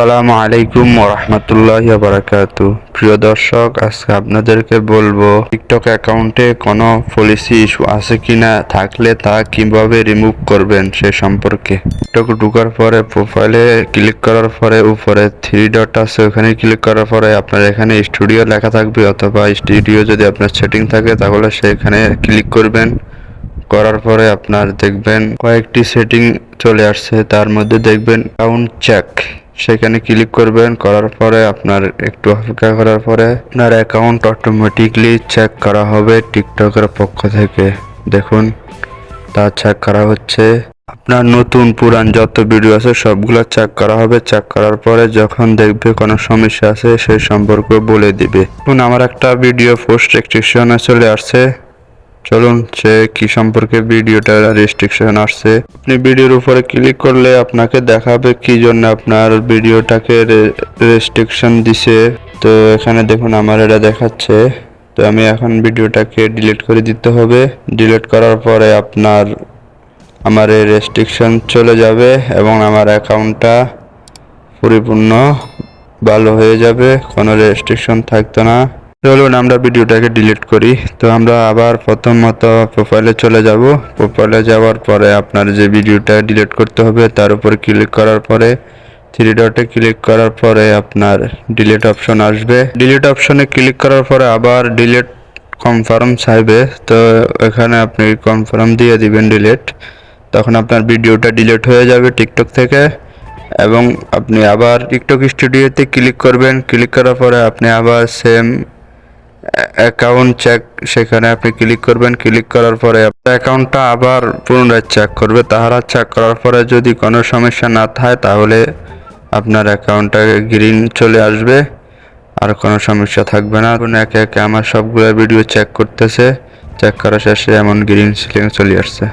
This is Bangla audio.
আসসালামু আলাইকুম ওরহমতুল্লাহ বারাকাতু। প্রিয় দর্শক, আজকে আপনাদেরকে বলব টিকটক অ্যাকাউন্টে কোনো পলিসি ইস্যু আছে কিনা, থাকলে তা কীভাবে রিমুভ করবেন সে সম্পর্কে। টিকটক ঢুকার পরে প্রোফাইলে ক্লিক করার পরে উপরে থ্রি ডট আছে, ওখানে ক্লিক করার পরে আপনার এখানে স্টুডিও লেখা থাকবে অথবা স্টুডিও যদি আপনার সেটিং থাকে, তাহলে সেখানে ক্লিক করবেন। করার পরে আপনার দেখবেন কয়েকটি সেটিং চলে আসছে, তার মধ্যে দেখবেন অ্যাকাউন্ট চেক সেখানে ক্লিক করবেন, করার পরে আপনার একটু অপেক্ষা করার পরে আপনার অ্যাকাউন্ট অটোমেটিকলি চেক করা হবে টিকটকের পক্ষ থেকে। দেখুন, তা চেক করা হচ্ছে। আপনার নতুন, পুরান যত ভিডিও আছে সবগুলো চেক করা হবে। চেক করার পরে যখন দেখবে কোনো সমস্যা আছে সেই সম্পর্কে বলে দিবে। এখন আমার একটা ভিডিও পোস্ট রেস্ট্রিকশনে চলে আসছে। চলুন সে কি সম্পর্কে ভিডিওটা রেস্ট্রিকশন আসছে, আপনি ভিডিওর উপরে ক্লিক করলে আপনাকে দেখাবে কি জন্য আপনার ভিডিওটাকে রেস্ট্রিকশন দিছে। তো এখানে দেখুন আমার এটা দেখাচ্ছে। তো আমি এখন ভিডিওটাকে ডিলিট করে দিতে হবে। ডিলিট করার পরে আপনার, আমার এই রেস্ট্রিকশন চলে যাবে এবং আমার অ্যাকাউন্টটা পরিপূর্ণ ভালো হয়ে যাবে। কোনো রেস্ট্রিকশন থাকতো না। চলুন আমরা ভিডিওটাকে ডিলিট করি। তো আমরা আবার প্রথমত প্রোফাইলে চলে যাব। প্রোফাইলে যাওয়ার পরে আপনার যে ভিডিওটা ডিলিট করতে হবে, তার উপর ক্লিক করার পরে থ্রি ডটে ক্লিক করার পরে আপনার ডিলিট অপশন আসবে। ডিলিট অপশনে ক্লিক করার পরে আবার ডিলিট কনফার্ম চাইবে। তো এখানে আপনি কনফার্ম দিয়ে দিবেন ডিলিট তখন আপনার ভিডিওটা ডিলিট হয়ে যাবে টিকটক থেকে। এবং আপনি আবার টিকটক স্টুডিওতে ক্লিক করবেন। ক্লিক করার পরে আপনি আবার সেম অ্যাকাউন্ট চেক সেখানে আপনি ক্লিক করবেন। ক্লিক করার পরে আপনার অ্যাকাউন্টটা আবার পুনরায় চেক করবে। তাহারা চেক করার পরে যদি কোনো সমস্যা না থাকে, তাহলে আপনার অ্যাকাউন্টটা গ্রিন চলে আসবে। আর কোনো সমস্যা থাকবে না। একে একে আমার সবগুলো ভিডিও চেক করতেছে। চেক করা শেষে এমন গ্রিন সিলিং চলে আসছে।